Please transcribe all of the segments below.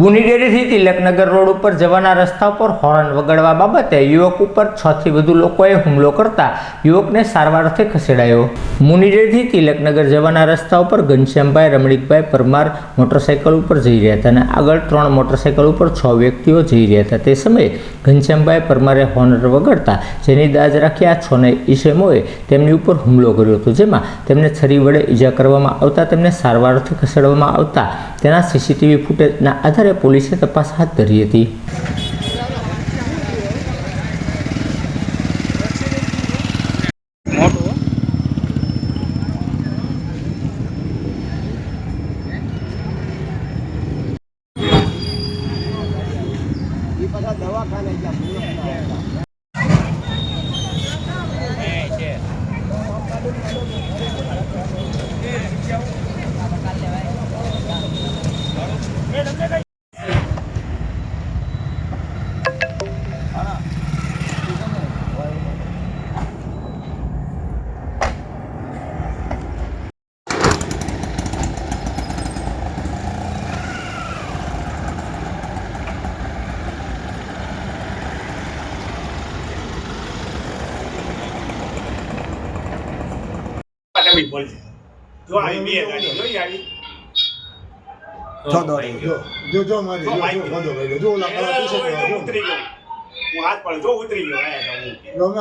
બુની ડેરીથી Tilaknagar road ઉપર જવાના રસ્તા પર હોર્ન વગાડવા બાબતે યુવક ઉપર છ થી વધુ લોકોએ હુમલો કરતા યુવકને સારવાર ખસેડાયો. મુની ડેરીથી તિલકનગર જવાના રસ્તા ઉપર ઘનશ્યામભાઈ, રમણીકભાઈ પરમાર મોટરસાઇકલ ઉપર જઈ રહ્યા હતા અને આગળ ત્રણ મોટરસાઇકલ ઉપર છ વ્યક્તિઓ જઈ રહ્યા હતા. તે સમયે ઘનશ્યામભાઈ પરમારે હોર્નર વગાડતા જેની દાજ રાખી આ છને ઈસમોએ તેમની ઉપર હુમલો કર્યો હતો, જેમાં તેમને છરી વડે ઈજા કરવામાં આવતા, તેમને સારવાર અર્થે ખસેડવામાં આવતા તેના સીસીટીવી ફૂટેજના આધારે પોલીસે તપાસ હાથ ધરી હતી તમે બોલજો જો આવી બે ગાડી જોઈ આવી. જો જો જો જો મારી જો જો મારી. જો વાંધો ભાઈ જો ઓલા કાળા ટી શર્ટ જો. ઉતરી ગયો. હું હાથ જો ઉતરી ગયો.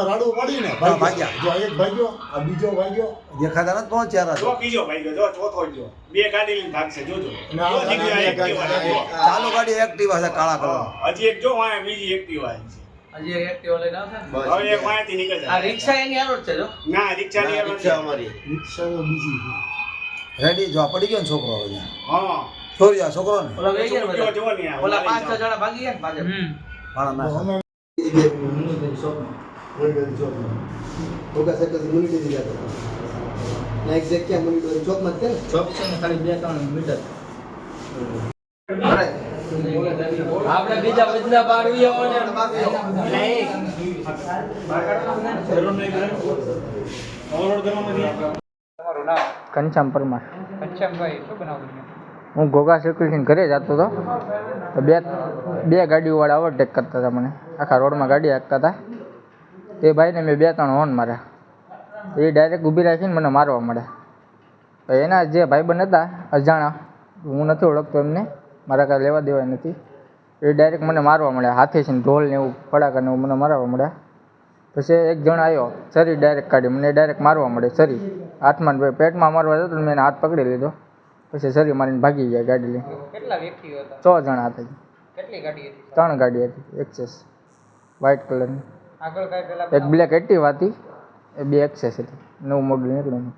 રાડું પડી ને હા, ભાગ્યા. જો એક ભાગ્યો આ બીજો ભાગ્યો. દેખાતા નથી ચાર જો બીજો ભાઈ ગયો જો ચોથો જો બે ગાડી લઈને ભાગશે જોજો. ચાલુ ગાડી એક્ટિવા છે કાળા કલર હજી એક જો બીજી એક્ટિવા છે. હજી એક એક્ટિવા લઈને આવશે હવે એક વાંહેથી નીકળી આ રિક્ષા એની હાલો છે જો. ના રિક્ષાની એમ નથી. રિક્ષા તો બીજી રેડી જો પડી ગયો ને છોકરો હવે હા. છોરી આ છોકરો ને ઓલા વહી ગયા જો ને ઓલા પાંચ છ જણા ભાગી ગયા ને પાછળ. તો ના અમે ચોક છે ને ખાલી બે ત્રણ મીટર આપણે બીજા બધા બારવીઓ ને કંચામ પરમાર કંચનભાઈ શું બનાવું હું ઘોઘા સર્કલથી ઘરે જતો હતો. તો બે બે ગાડીઓવાળા ઓવરટેક કરતા હતા મને. આખા રોડમાં ગાડી હાંકતા હતા. તે ભાઈને મેં બે ત્રણ હોર્ન માર્યા. એ ડાયરેક્ટ ઊભી રાખીને મને મારવા મળ્યા. એના જે ભાઈબંધ હતા અજાણા હું નથી ઓળખતો એમને. મારા કાંઈ લેવા દેવાય નથી. એ ડાયરેક્ટ મને મારવા મળ્યા. હાથેથી ને ઢોલ ને એવું ફડાકા ને એવું મને મારવા મળ્યા. પછી એક જણ આવ્યો સરી ડાયરેક્ટ કાઢી મને ડાયરેક્ટ મારવા મળે સરી હાથમાં ને પેટમાં મારવા જતો મેં એને હાથ પકડી લીધો. પછી શરીર મારીને ભાગી ગયા ગાડી લઈ કેટલા વ્યક્તિઓ હતા? છ જણા હતા કેટલી ગાડી હતી? ત્રણ ગાડી હતી. એક્સેસ વ્હાઇટ કલરની આગળ એક બ્લેક એક્ટિવ હતી. એ બે એક્સેસ હતી. નવું મોડલ નીકળ્યું